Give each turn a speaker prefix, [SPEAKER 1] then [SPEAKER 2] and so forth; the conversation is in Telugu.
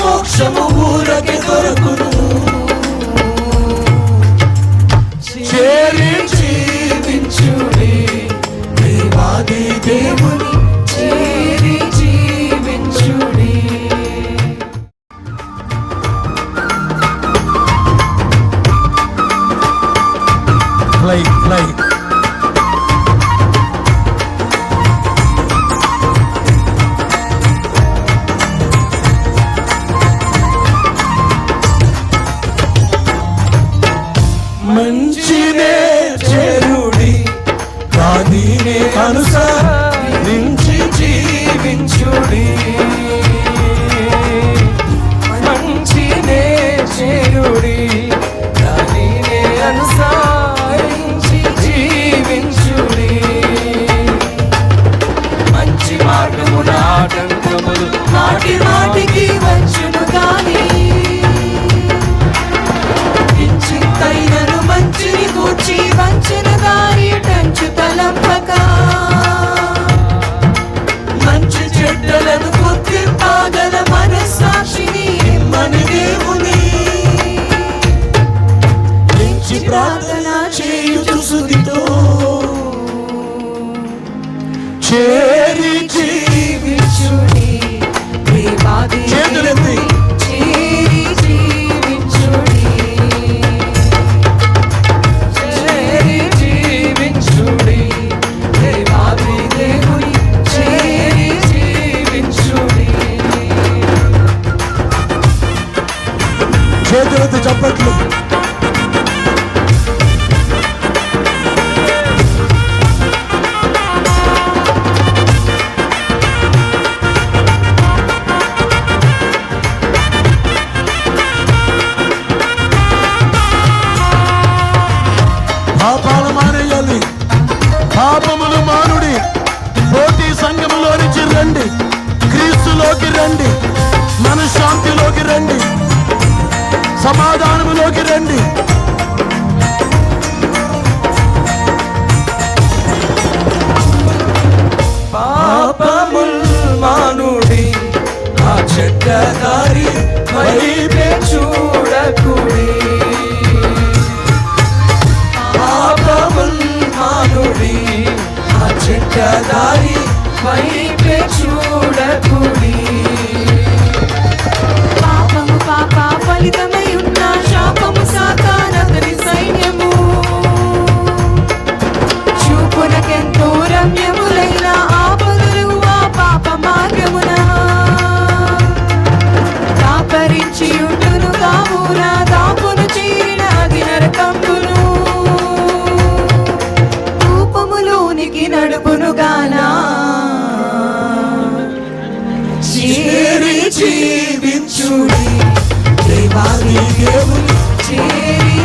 [SPEAKER 1] మోక్షము ఊరకి దొరకును చేరి జీవించుడి దేవాది దేవుని చేరి జీవించుడి
[SPEAKER 2] ఫ్లై ఫ్లై
[SPEAKER 1] మంచినే చెరుడి. కాదీనే అనుసరించి చేరి జీవించుడి దేవాది
[SPEAKER 2] చేతులెత్తి.
[SPEAKER 1] చేరి జీవించుడి చేరి జీవించుడి దేవాది దేవుని. చేరి జీవించుడి
[SPEAKER 2] చేతులెత్తి చప్పట్లు పాపాలు మానేయాలి. పాపములు మానుడి. పోటీ సంఘములో నుంచి రండి. క్రీస్తులోకి రండి. మనశ్శాంతిలోకి రండి. సమాధానములోకి రండి.
[SPEAKER 1] పాపముల్ మానుడి. ఆ చెడ్డ దారి వైపే మానుడి చేరి జీవించుడి దేవాది దేవుని చేరి